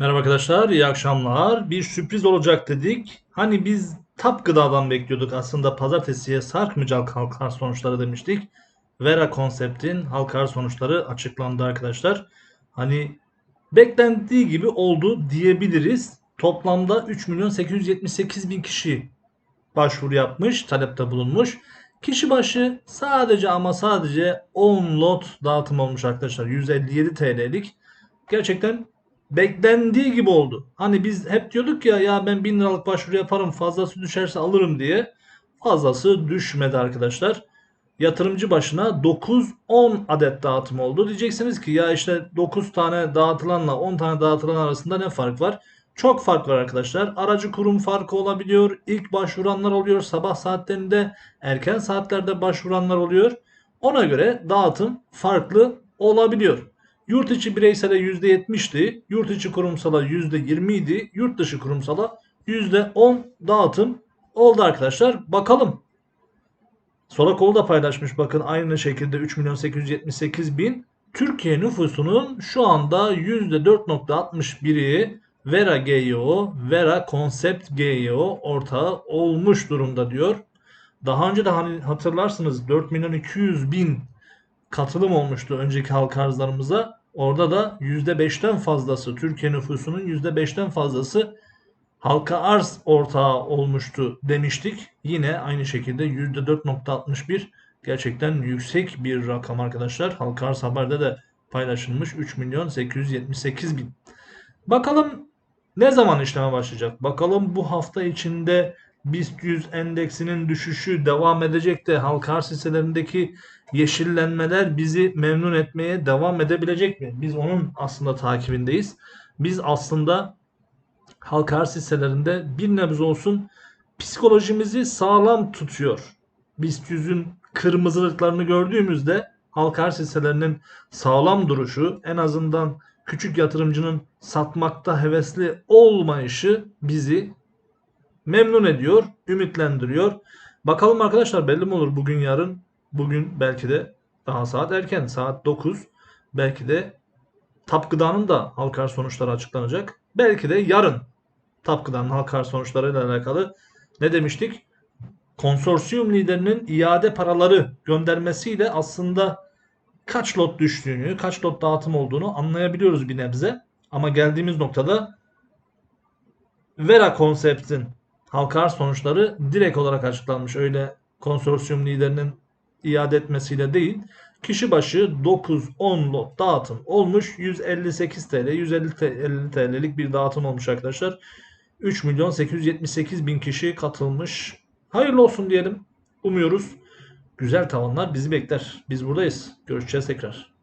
Merhaba arkadaşlar, iyi akşamlar. Bir sürpriz olacak dedik. Hani biz Tap Gıda'dan bekliyorduk aslında pazartesiye sarkmayacak halkar sonuçları demiştik. Vera konseptin halkar sonuçları açıklandı arkadaşlar. Hani beklendiği gibi oldu diyebiliriz. Toplamda 3 milyon 878 bin kişi başvuru yapmış, talepte bulunmuş. Kişi başı sadece ama sadece 10 lot dağıtım olmuş arkadaşlar. 157 TL'lik. Gerçekten beklendiği gibi oldu. Hani biz hep diyorduk ya ya ben 1000 liralık başvuru yaparım fazlası düşerse alırım diye. Fazlası düşmedi arkadaşlar. Yatırımcı başına 9-10 adet dağıtım oldu. Diyeceksiniz ki ya işte 9 tane dağıtılanla 10 tane dağıtılan arasında ne fark var? Çok fark var arkadaşlar. Aracı kurum farkı olabiliyor. İlk başvuranlar oluyor. Sabah saatlerinde erken saatlerde başvuranlar oluyor. Ona göre dağıtım farklı olabiliyor. Yurt içi bireysele %70'ti. Yurt içi kurumsala %20 idi. Yurt dışı kurumsala %10 dağıtım oldu arkadaşlar. Bakalım. Solakol da paylaşmış bakın aynı şekilde 3 milyon 878 bin. Türkiye nüfusunun şu anda %4.61'i Vera GYO, Vera Concept GYO ortağı olmuş durumda diyor. Daha önce de hani hatırlarsınız 4 milyon 200 bin katılım olmuştu önceki halk arzlarımıza. Orada da %5'ten fazlası Türkiye nüfusunun %5'ten fazlası halka arz ortağı olmuştu demiştik. Yine aynı şekilde %4.61 gerçekten yüksek bir rakam arkadaşlar. Halka arz haberde de paylaşılmış 3 milyon 878 bin. Bakalım ne zaman işleme başlayacak? Bakalım bu hafta içinde BIST 100 endeksinin düşüşü devam edecek de halka arz hisselerindeki yeşillenmeler bizi memnun etmeye devam edebilecek mi? Biz onun aslında takibindeyiz. Biz aslında halka arz hisselerinde bir nebze olsun psikolojimizi sağlam tutuyor. BIST 100'ün kırmızılıklarını gördüğümüzde halka arz hisselerinin sağlam duruşu en azından küçük yatırımcının satmakta hevesli olmayışı bizi memnun ediyor, ümitlendiriyor. Bakalım arkadaşlar belli mi olur bugün yarın? Bugün belki de daha saat erken saat 9. Belki de Tap Gıda'nın da halkar sonuçları açıklanacak. Belki de yarın Tap Gıda'nın halkar sonuçlarıyla alakalı ne demiştik? Konsorsiyum liderinin iade paraları göndermesiyle aslında kaç lot düştüğünü, kaç lot dağıtım olduğunu anlayabiliyoruz bir nebze. Ama geldiğimiz noktada Vera konseptin halka arz sonuçları direkt olarak açıklanmış. Öyle konsorsiyum liderinin iade etmesiyle değil. Kişi başı 9-10 lot dağıtım olmuş. 158 TL, 150 TL'lik bir dağıtım olmuş arkadaşlar. 3 milyon 878 bin kişi katılmış. Hayırlı olsun diyelim. Umuyoruz. Güzel tavanlar bizi bekler. Biz buradayız. Görüşeceğiz tekrar.